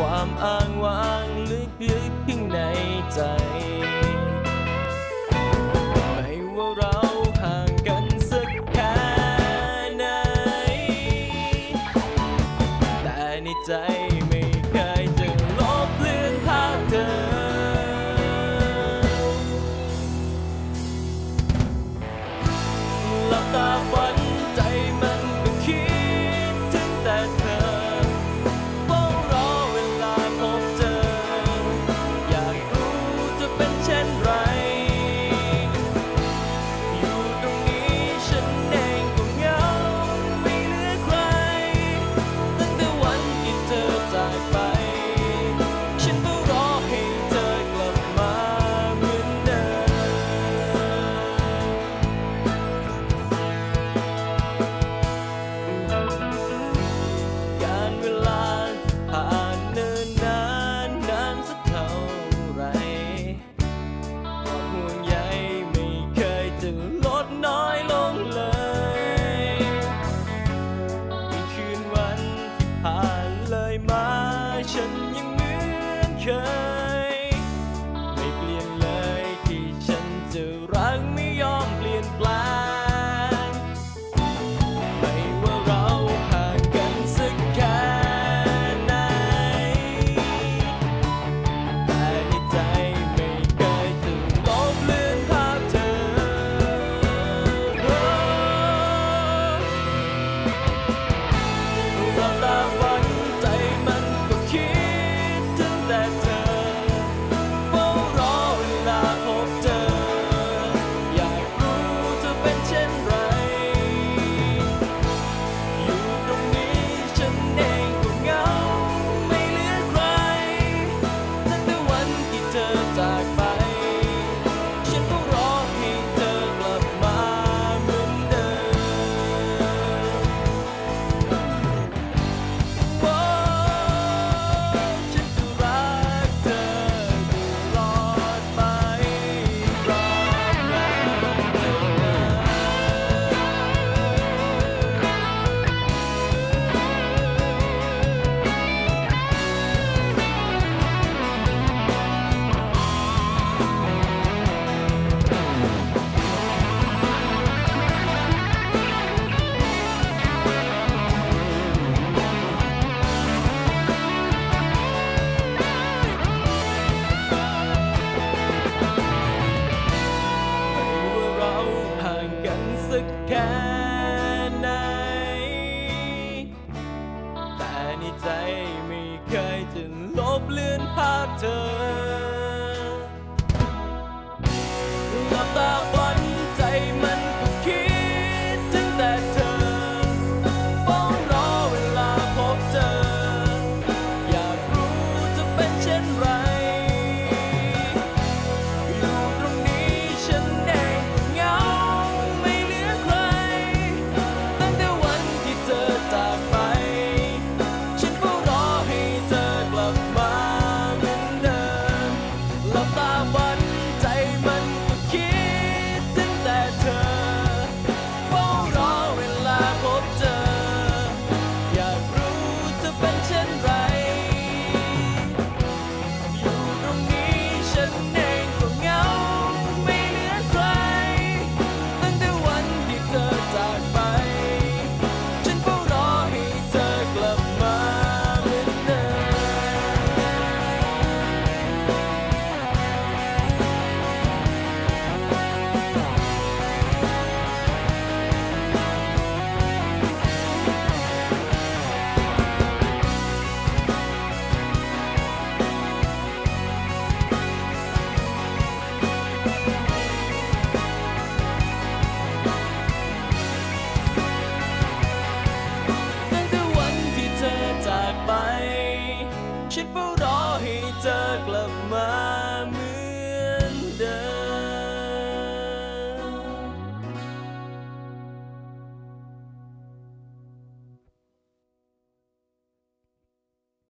ความอ้างว้างลึกลึกข้างในใจ ไม่ว่าเราห่างกันสักแค่ไหน แต่ในใจไม่เคยจะลบเลือนภาพเธอ หลับตาฝันใจ thoải mái trên những miếng khăn ลบเลือนภาพเธอ